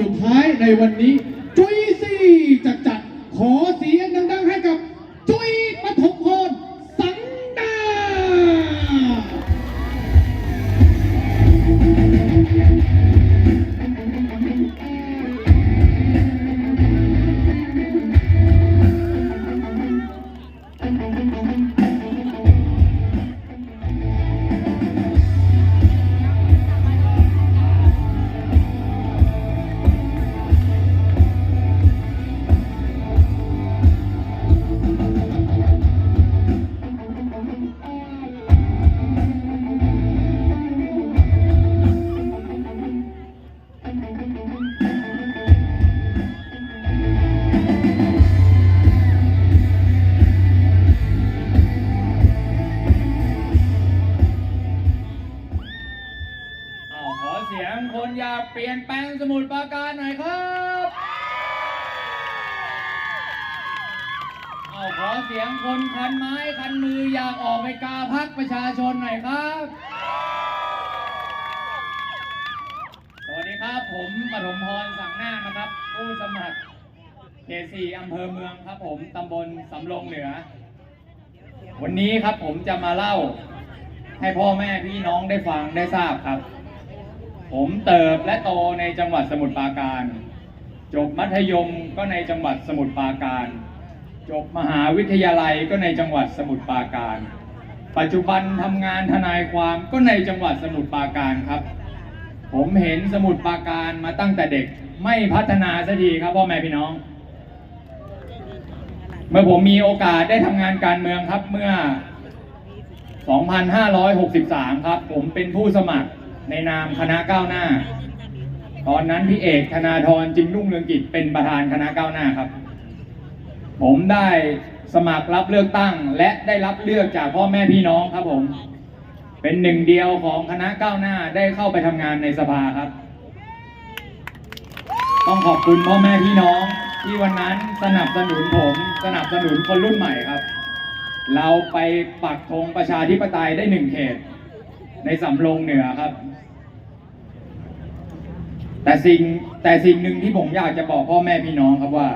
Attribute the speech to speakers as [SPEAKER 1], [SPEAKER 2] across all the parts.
[SPEAKER 1] สุดท้ายในวันนี้จุ้ยซี่จักจัดขอเสียงดังๆให้กับ
[SPEAKER 2] นแปลงสมุดปราการหน่อยครับเอาขอเสียงคนคันไม้คันมืออยากออกไปกาพักประชาชนหน่อยครับ สวัสดีครับผมปฐมพรสังหน้านะครับ ผู้สมัครเขตสี่อำเภอเมืองครับผมตำบลสำโรงเหนือ วันนี้ครับผมจะมาเล่าให้พ่อแม่พี่น้องได้ฟังได้ทราบครับ ผมเติบและโตในจังหวัดสมุทรปราการ จบมัธยมก็ในจังหวัดสมุทรปราการ จบมหาวิทยาลัยก็ในจังหวัดสมุทรปราการ ปัจจุบันทำงานทนายความก็ในจังหวัดสมุทรปราการครับ ผมเห็นสมุทรปราการมาตั้งแต่เด็กไม่พัฒนาสักทีครับพ่อแม่พี่น้อง เมื่อผมมีโอกาสได้ทำงานการเมืองครับเมื่อ 2563 ครับ ผมเป็นผู้สมัคร ในนามคณะก้าวหน้า ตอนนั้นพี่เอกธนาธรจึงรุ่งเรืองกิจเป็นประธานคณะก้าวหน้าครับ ผมได้สมัครรับเลือกตั้ง และได้รับเลือกจากพ่อแม่พี่น้องครับผม เป็นหนึ่งเดียวของคณะก้าวหน้าได้เข้าไปทำงานในสภาครับ ต้องขอบคุณพ่อแม่พี่น้องที่วันนั้นสนับสนุนผมสนับสนุนคนรุ่นใหม่ครับ เราไปปักธงประชาธิปไตยได้หนึ่งเขต ในสำโรงเหนือครับ แต่สิ่งแต่สิ่งหนึ่งที่ผมอยากจะบอกพ่อแม่พี่น้องครับว่า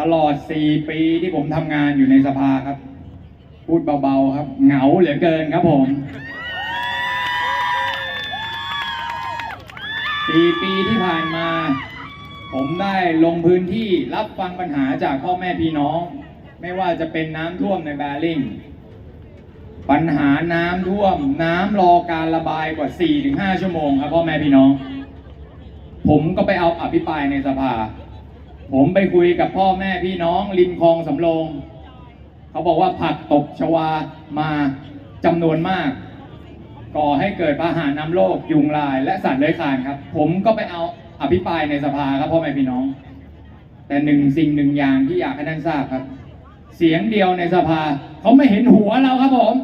[SPEAKER 2] ตลอด4ปีที่ผมทำงานอยู่ในสภาครับ พูดเบาๆครับ เหงาเหลือเกินครับผมสี่ปีที่ผ่านมา ผมได้ลงพื้นที่รับฟังปัญหาจากพ่อแม่พี่น้อง ไม่ว่าจะเป็นน้ำท่วมในแบริ่ง ปัญหาน้ำท่วม น้ำรอการระบายกว่า 4-5 ชั่วโมงครับพ่อแม่พี่น้อง ผมก็ไปเอาอภิปรายในสภา ผมไปคุยกับพ่อแม่พี่น้อง ริมคลองสำโรงเขาบอกว่าผักตบชวามาจำนวนมาก ก่อให้เกิดพาหาน้ำโรคยุงลาย และสัตว์เลื้อยคลานครับ ผมก็ไปเอาอภิปรายในสภาครับพ่อแม่พี่น้อง แต่หนึ่งสิ่งหนึ่งอย่างที่อยากให้ท่านทราบครับ เสียงเดียวในสภา เขาไม่เห็นหัวเราครับผม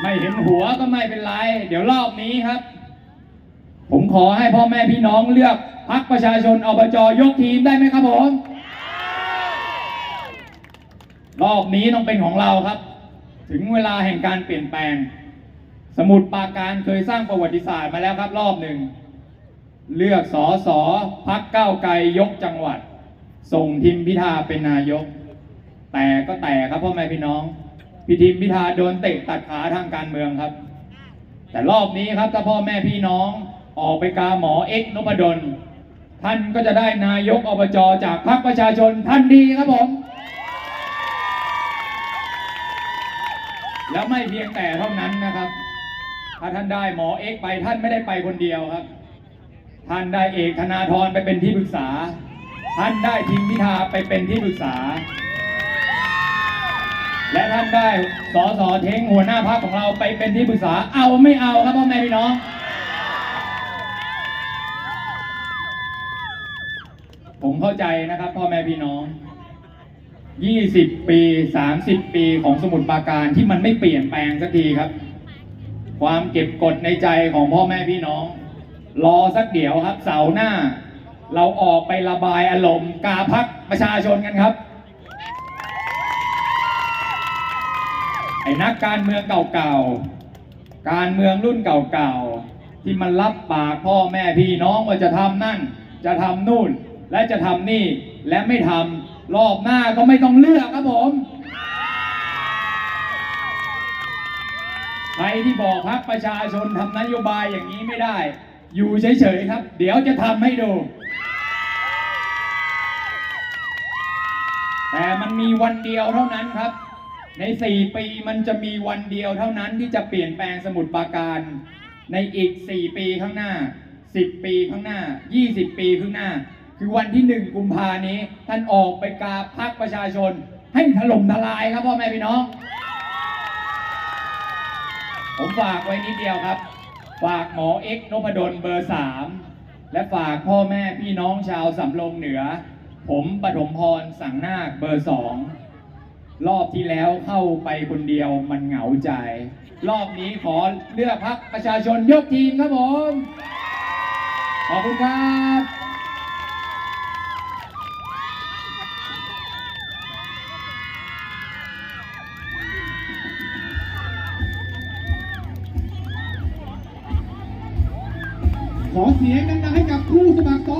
[SPEAKER 2] ไม่เห็นหัวก็ไม่เป็นไร เดี๋ยวรอบนี้ครับ ผมขอให้พ่อแม่พี่น้องเลือกพักประชาชนอบจยกทีมได้ไหมครับผม รอบนี้ต้องเป็นของเราครับ ถึงเวลาแห่งการเปลี่ยนแปลง สมุดปราการเคยสร้างประวัติศาสตร์มาแล้วครับ รอบหนึ่งเลือกสอสอพักเก้าไกลยกจังหวัด ส่งทิมพิธาเป็นนายก แต่ก็แต่ครับพ่อแม่พี่น้อง พี่ทิมพิธาโดนเตะตัดขาทางการเมืองครับ แต่รอบนี้ครับถ้าพ่อแม่พี่น้องออกไปกาหมอเอ็กนพดล ท่านก็จะได้นายกอบจจากพรรคประชาชนทันทีครับผม แล้วไม่เพียงแต่เท่านั้นนะครับ ถ้าท่านได้หมอเอ็กไปท่านไม่ได้ไปคนเดียวครับ ท่านได้เอกธนาธรไปเป็นที่ปรึกษา ท่านได้ทิมพิธาไปเป็นที่ปรึกษา และท่านได้สอสอเทงหัวหน้าพรรคของเราไปเป็นที่ปรึกษา เอาไม่เอาครับพ่อแม่พี่น้อง ผมเข้าใจนะครับพ่อแม่พี่น้อง 20 ปี 30 ปีของสมุทรปราการที่มันไม่เปลี่ยนแปลงสักทีครับ ความเก็บกดในใจของพ่อแม่พี่น้อง รอสักเดี๋ยวครับเสาร์หน้า เราออกไประบายอารมณ์กาพักประชาชนกันครับ ไอ้นักการเมืองเก่าๆ การเมืองรุ่นเก่าๆ ที่มันรับปากพ่อแม่พี่น้องว่าจะทำนั่น จะทำนู่น และจะทำนี่และไม่ทำรอบหน้าก็ไม่ต้องเลือกครับผมใครที่บอกพักประชาชนทำนโยบายอย่างนี้ไม่ได้ อยู่เฉยๆครับ เดี๋ยวจะทำให้ดู แต่มันมีวันเดียวเท่านั้นครับ ใน 4 ปีมันจะมีวันเดียวเท่านั้นที่จะเปลี่ยนแปลงสมุทรปราการ ในอีก 4 ปีข้างหน้า 10 ปีข้างหน้า 20 ปีข้างหน้า คือวันที่ 1 กุมภานี้ ท่านออกไปกาพักประชาชน ให้ถล่มทลายครับพ่อแม่พี่น้อง ผมฝากไว้นิดเดียวครับ ฝากหมอเอ็กนพดลเบอร์ 3 และฝากพ่อแม่พี่น้องชาวสำโรงเหนือ ผมปฐมพรสั่งนาคเบอร์2รอบที่แล้วเข้าไปคนเดียวมันเหงาใจ รอบนี้ขอเลือกพักประชาชนยกทีมครับผม ขอบคุณครับ
[SPEAKER 1] ขอเสียงดังๆให้กับผู้สมัครส